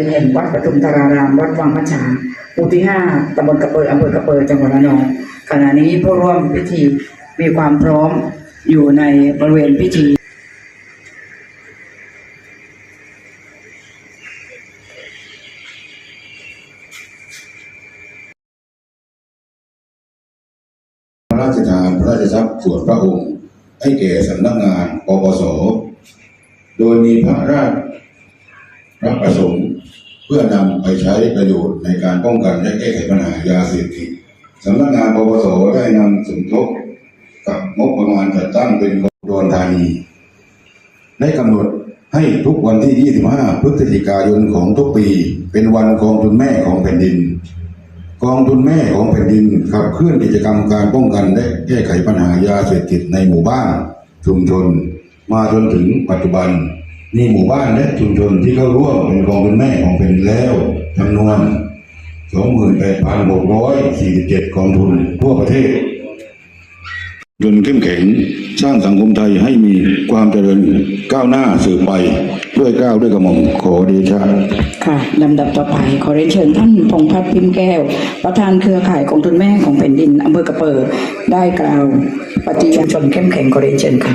นแห่งวัดปทุมธาราราม วัดวังมัชชาหมู่ที่ห้าตำบลกระเปออำเภอกระเปอจังหวัดระนองขณะนี้ผู้ร่วมพิธีมีความพร้อมอยู่ในบริเวณพิธีพระราชทานพระราชทรัพย์ส่วนพระองค์ ให้แก่สำนักงานปปส โดยมีพระราชรับประสงค์ เพื่อนำไปใช้ประโยชน์ในการป้องกันและแก้ไขปัญหายาเสพติดสำนักงานปปสได้นำสมทบกับงบประมาณจัดตั้งเป็นอุดรธานีได้กำหนดให้ทุกวันที่ 25 พฤศจิกายนของทุกปี เป็นวันกองทุนแม่ของแผ่นดิน กองทุนแม่ของแผ่นดินขับเคลื่อนกิจกรรมการป้องกันและแก้ไขปัญหายาเสพติดในหมู่บ้าน ชุมชน มาจนถึงปัจจุบัน มีหมู่บ้านและชุมชนที่เข้าร่วมเป็นกองทุนแม่ของแผ่นดินแล้วจำนวน 28,647 กองทุนทั่วประเทศจนเข้มแข็งสร้างสังคมไทยให้มีความเจริญก้าวหน้าสืบไปด้วยเกล้าวด้วยกระหม่อมขอเดชะค่ะลำดับต่อไปขอเรียนเชิญท่านพงษ์พัฒน์พิมพ์แก้ว ประธานเครือข่ายกองทุนแม่ของแผ่นดินอำเภอกระเปอได้กล่าวปฏิญาณชนเข้มแข็งขอเรียนเชิญค่ะ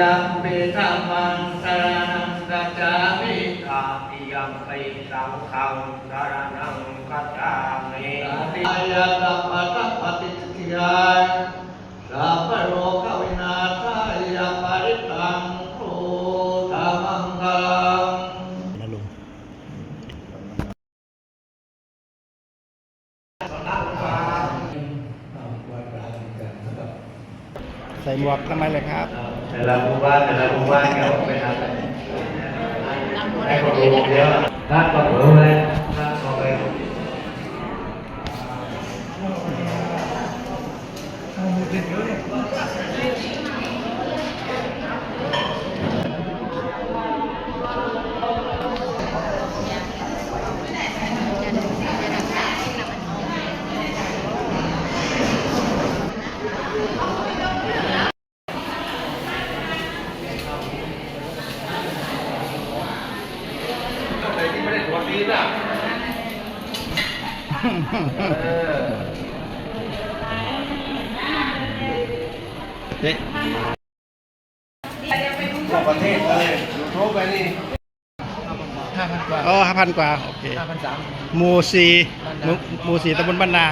ยังเปตามัง ใส่หมวกทำไมเลยครับแต่ละหมู่บ้านแต่ละหมู่บ้านแกก็ไปทำอะไรให้คนรู้เยอะ เฮ้ยประเทศเลยยูทูบไปนี่อ๋อห้าพันกว่า โอเคห้าพันสามหมู่สี่หมู่หมู่สี่ตำบลบ้านนา